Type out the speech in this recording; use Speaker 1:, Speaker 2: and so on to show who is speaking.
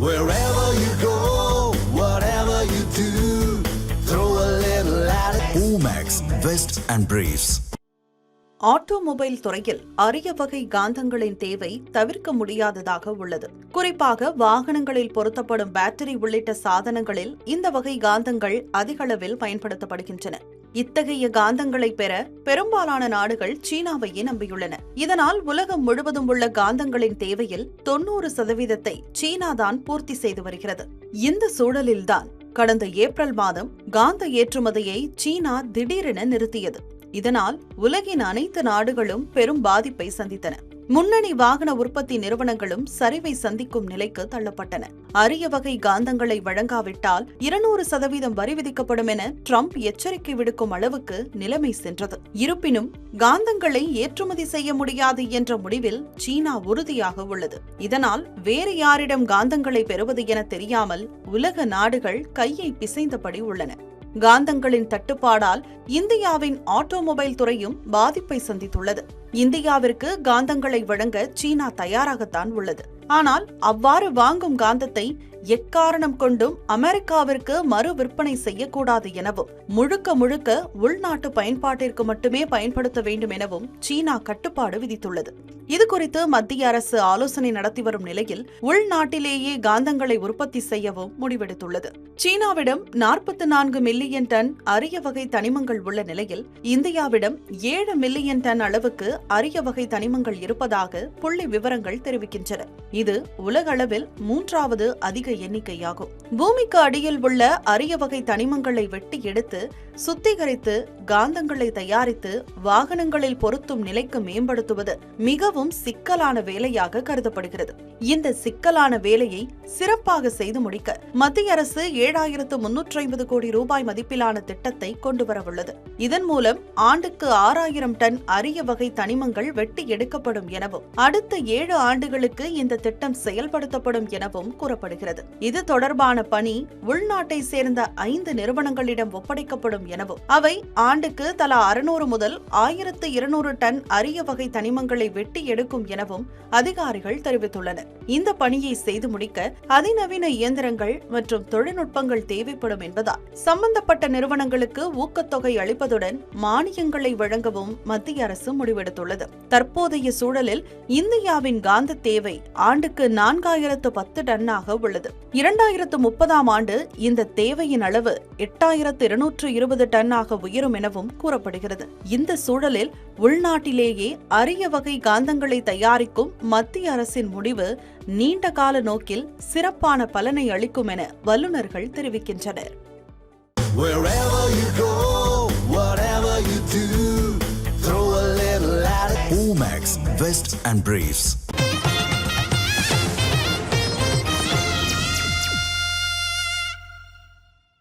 Speaker 1: Wherever you go, whatever you do, throw a little at it. Omax, Vest and Briefs.
Speaker 2: Automobile துறையில் அரிய வகை காந்தங்களின் தேவை தவிர்க்க முடியாததாக உள்ளது குறிப்பாக வாகனங்களில் பொருத்தப்படும் பேட்டரி உள்ளிட்ட சாதனங்களில் இந்த வகை காந்தங்கள் அதிகளவில் பயன்படுத்தப்படுகின்றன இத்தகைய காந்தங்களை பெற பெரும்பாலான நாடுகள் சீனாவையே நம்பியுள்ளன. இதனால் உலகம் முழுவதும் உள்ள காந்தங்களின் தேவையில் தொன்னூறு சதவீதத்தை சீனாதான் பூர்த்தி செய்து வருகிறது. இந்த சூழலில்தான் கடந்த ஏப்ரல் மாதம் காந்த ஏற்றுமதியை சீனா திடீரென நிறுத்தியது. இதனால் உலகின் அனைத்து நாடுகளும் பெரும் பாதிப்பை சந்தித்தன. முன்னணி வாகன உற்பத்தி நிறுவனங்களும் சரிவை சந்திக்கும் நிலைக்கு தள்ளப்பட்டன. அரிய வகை காந்தங்களை வழங்காவிட்டால் இருநூறு சதவீதம் வரி விதிக்கப்படும் என ட்ரம்ப் எச்சரிக்கை விடுக்கும் அளவுக்கு நிலைமை சென்றது. இருப்பினும் காந்தங்களை ஏற்றுமதி செய்ய முடியாது என்ற முடிவில் சீனா உறுதியாக உள்ளது. இதனால் வேறு யாரிடம் காந்தங்களை பெறுவது என தெரியாமல் உலக நாடுகள் கையை பிசைந்தபடி உள்ளன. காந்தங்களின் தட்டுப்பாடால் இந்தியாவின் ஆட்டோமொபைல் துறையும் பாதிப்பை சந்தித்துள்ளது. இந்தியாவிற்கு காந்தங்களை வழங்க சீனா தயாராகத்தான் உள்ளது. ஆனால் அவ்வாறு வாங்கும் காந்தத்தை எக்காரணம் கொண்டும் அமெரிக்காவிற்கு மறு விற்பனை செய்யக்கூடாது எனவும் முழுக்க முழுக்க உள்நாட்டு பயன்பாட்டிற்கு மட்டுமே பயன்படுத்த வேண்டும் எனவும் சீனா கட்டுப்பாடு விதித்துள்ளது. இது குறித்து மத்திய அரசு ஆலோசனை நடத்தி வரும் நிலையில் உள்நாட்டிலேயே காந்தங்களை உற்பத்தி செய்யவும் முடிவெடுத்துள்ளது. சீனாவிடம் நாற்பத்தி நான்கு மில்லியன் டன் அரிய வகை தனிமங்கள் உள்ள நிலையில் இந்தியாவிடம் ஏழு மில்லியன் டன் அளவுக்கு அரிய வகை தனிமங்கள் இருப்பதாக புள்ளி விவரங்கள் தெரிவிக்கின்றன. இது உலகளவில் மூன்றாவது அதிக எண்ணிக்கையாகும். பூமிக்கு அடியில் உள்ள அரிய வகை தனிமங்களை வெட்டி எடுத்து சுத்திகரித்து காந்தங்களை தயாரித்து வாகனங்களில் பொருத்தும் நிலைக்கு மேம்படுத்துவது மிகவும் சிக்கலான வேலையாக கருதப்படுகிறது. இந்த சிக்கலான வேலையை சிறப்பாக செய்து முடிக்க மத்திய அரசு ஏழாயிரத்து முன்னூற்றி ஐம்பது கோடி ரூபாய் மதிப்பிலான திட்டத்தை கொண்டு வரவுள்ளது. இதன் மூலம் ஆண்டுக்கு ஆறாயிரம் டன் அரிய வகை தனிமங்கள் வெட்டி எடுக்கப்படும் எனவும் அடுத்த ஏழு ஆண்டுகளுக்கு இந்த திட்டம் செயல்படுத்தப்படும் எனவும் கூறப்படுகிறது. இது தொடர்பான பணி உள்நாட்டை சேர்ந்த ஐந்து நிறுவனங்களிடம் ஒப்படைக்கப்படும் எனவும் அவை ஆண்டு ஆண்டுக்கு தலா அறுநூறு முதல் ஆயிரத்து இருநூறு டன் அரிய வகை தனிமங்களை வெட்டி எடுக்கும் எனவும் அதிகாரிகள் தெரிவித்துள்ளனர். இந்த பணியை செய்து முடிக்க அதிநவீன இயந்திரங்கள் மற்றும் தொழில்நுட்பங்கள் தேவைப்படும் என்பதால் சம்பந்தப்பட்ட நிறுவனங்களுக்கு ஊக்கத்தொகை அளிப்பதுடன் மானியங்களை வழங்கவும் மத்திய அரசு முடிவெடுத்துள்ளது. தற்போதைய சூழலில் இந்தியாவின் காந்த தேவை ஆண்டுக்கு நான்காயிரத்து பத்து டன்னாக உள்ளது. இரண்டாயிரத்து முப்பதாம் ஆண்டு இந்த தேவையின் அளவு எட்டாயிரத்து இருநூற்று இருபது டன்னாக உயரும் என எனவும் கூறப்படுகிறது இந்த சூழலில் உள்நாட்டிலேயே அரிய வகை காந்தங்களை தயாரிக்கும் மத்திய அரசின் முடிவு நீண்ட கால நோக்கில் சிறப்பான பலனை அளிக்கும் என வல்லுநர்கள் தெரிவிக்கின்றனர்.
Speaker 1: Omax, Vest and Briefs.